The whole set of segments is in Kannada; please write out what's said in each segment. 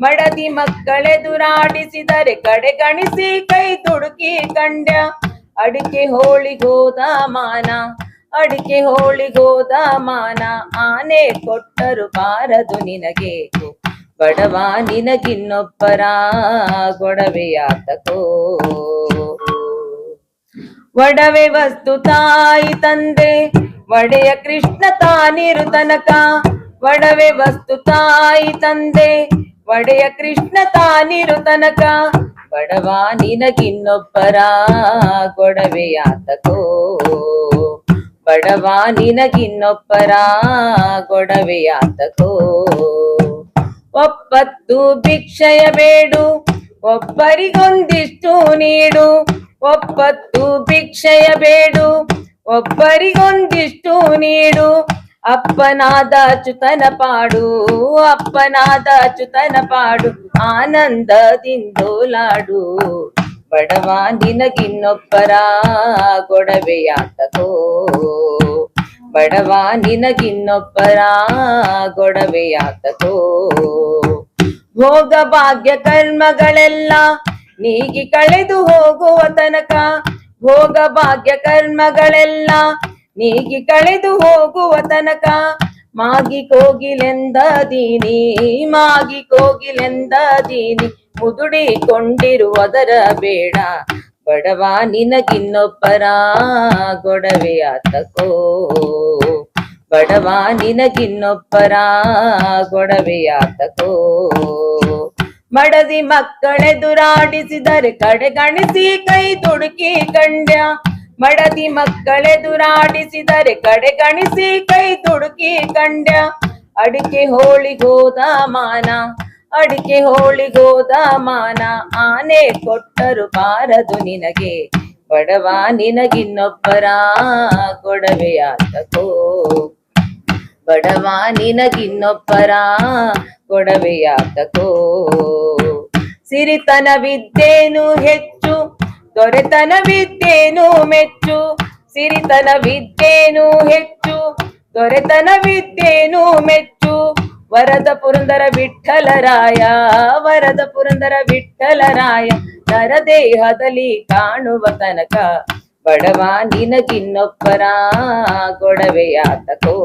ಮಡದಿ ಮಕ್ಕಳೆದುರಾಡಿಸಿದರೆ ಕಡೆಗಣಿಸಿ ಕೈ ತುಡುಕಿ ಕಂಡ್ಯ. ಅಡಿಕೆ ಹೋಳಿಗೋದ ಮಾನ, ಅಡಿಕೆ ಹೋಳಿಗೋದ ಮಾನ. ಆನೆ ಕೊಟ್ಟರು ಬಾರದು ನಿನಗೆ ಬಡವ ನಿನಗಿನ್ನೊಬ್ಬರ ಗೊಡವೆಯಾತಕೋ. ಒಡವೆ ವಸ್ತು ತಾಯಿ ತಂದೆ, ಒಡೆಯ ಕೃಷ್ಣ ತಾನಿರು ತನಕ ಒಡವೆ ವಸ್ತು ತಾಯಿ ತಂದೆ ಒಡೆಯ ಕೃಷ್ಣ ತಾನಿರು ತನಕ. ಬಡವ ನಿನಗಿನ್ನೊಬ್ಬರ ಗೊಡವೆಯಾತಕೋ. ಬಡವ ನಿನಗಿನ್ನೊಬ್ಬರ ಗೊಡವೆಯಾತಕೋ. ಒಪ್ಪತ್ತು ಭಿಕ್ಷಯ ಬೇಡು, ಒಬ್ಬರಿಗೊಂದಿಷ್ಟು ನೀಡು. ಒಪ್ಪತ್ತು ಭಿಕ್ಷಯ ಬೇಡು, ಒಬ್ಬರಿಗೊಂದಿಷ್ಟು ನೀಡು. ಅಪ್ಪನಾದ ಚುತನ ಪಾಡು, ಅಪ್ಪನಾದ ಅಚ್ಯುತನ ಪಾಡು ಆನಂದದಿಂದೋಲಾಡು ಬಡವ ನಿನಗಿನ್ನೊಬ್ಬರ ಗೊಡವೆಯಾತಕೋ. ಬಡವ ನಿನಗಿನ್ನೊಬ್ಬರ ಗೊಡವೆಯಾತಕೋ. ಭೋಗ ಭಾಗ್ಯ ಕರ್ಮಗಳೆಲ್ಲ ನೀಗಿ ಕಳೆದು ಹೋಗುವ ತನಕ, ಭೋಗ ಭಾಗ್ಯ ಕರ್ಮಗಳೆಲ್ಲ ನೀಗಿ ಕಳೆದು ಹೋಗುವ ತನಕ, ಮಾಗಿ ಕೋಗಿಲೆಂದ ದೀನಿ ಮಾಗಿ ಕೋಗಿಲೆಂದ ದೀನಿ ಮುದುಡಿಕೊಂಡಿರುವುದರ ಬೇಡ, ಬಡವ ನಿನಗಿನ್ನೊಬ್ಬರ ಗೊಡವೆಯಾತಕೋ ಬಡವ ನಿನಗಿನ್ನೊಬ್ಬರ ಗೊಡವೆಯಾತಕೋ ಮಡದಿ ಮಕ್ಕಳೆದುರಾಡಿಸಿದರೆ ಕಡೆಗಣಿಸಿ ಕೈ ತುಡುಕಿ ಕಂಡ್ಯ ಮಡದಿ ಮಕ್ಕಳೆದುರಾಡಿಸಿದರೆ ಕಡೆಗಣಿಸಿ ಕೈ ತುಡುಕಿ ಕಂಡ ಅಡಿಕೆ ಹೋಳಿಗೋದ ಮಾನ, ಅಡಿಕೆ ಹೋಳಿಗೋದ ಮಾನ. ಆನೆ ಕೊಟ್ಟರು ಬಾರದು ನಿನಗೆ, ಬಡವ ನಿನಗಿನ್ನೊಬ್ಬರ ಕೊಡವೆಯಾತಕೋ ಬಡವ ನಿನಗಿನ್ನೊಬ್ಬರ ಕೊಡವೆಯಾತಕೋ ಸಿರಿತನವಿದ್ದೇನು ಹೆಚ್ಚು ದೊರೆತನವಿದ್ದೇನು ಮೆಚ್ಚು ಸಿರಿತನ ಸಿರಿತನವಿದ್ದೇನು ಹೆಚ್ಚು. ದೊರೆತನ ದೊರೆತನವಿದ್ದೇನು ಮೆಚ್ಚು, ವರದ ಪುರಂದರ ವಿಠಲರಾಯ, ವರದ ಪುರಂದರ ವಿಠಲರಾಯ, ನರದೇಹದಲ್ಲಿ ಕಾಣುವ ತನಕ. ಬಡವ ನಿನಗಿನ್ನೊಬ್ಬರ ಗೊಡವೆಯಾತಕೋ.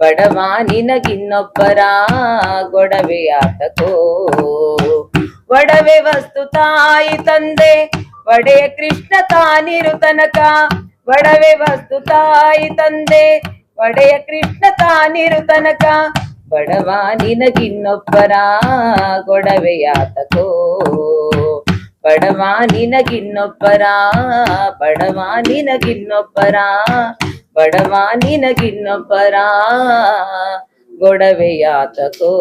ಬಡವ ನಿನಗಿನ್ನೊಬ್ಬರ ಗೊಡವೆಯಾತಕೋ. ಒಡವೆ ವಸ್ತು ತಾಯಿ ತಂದೆ, ಒಡೆಯ ಕೃಷ್ಣ ತಾನಿರು ತನಕ. ಒಡವೆ ವಸ್ತು ತಾಯಿ ತಂದೆ, ಒಡೆಯ ಕೃಷ್ಣ ತಾನಿರು ತನಕ. ಬಡವ ನಿನಗಿನ್ನೊಬ್ಬರ ಗೊಡವೆಯಾತಕೋ ಬಡವ ನಿನಗಿನ್ನೊಬ್ಬರ ಬಡವ ನಿನಗಿನ್ನೊಬ್ಬರ ಬಡವ ನಿನಗಿನ್ನೊಬ್ಬರ ಗೊಡವೆಯಾತಕೋ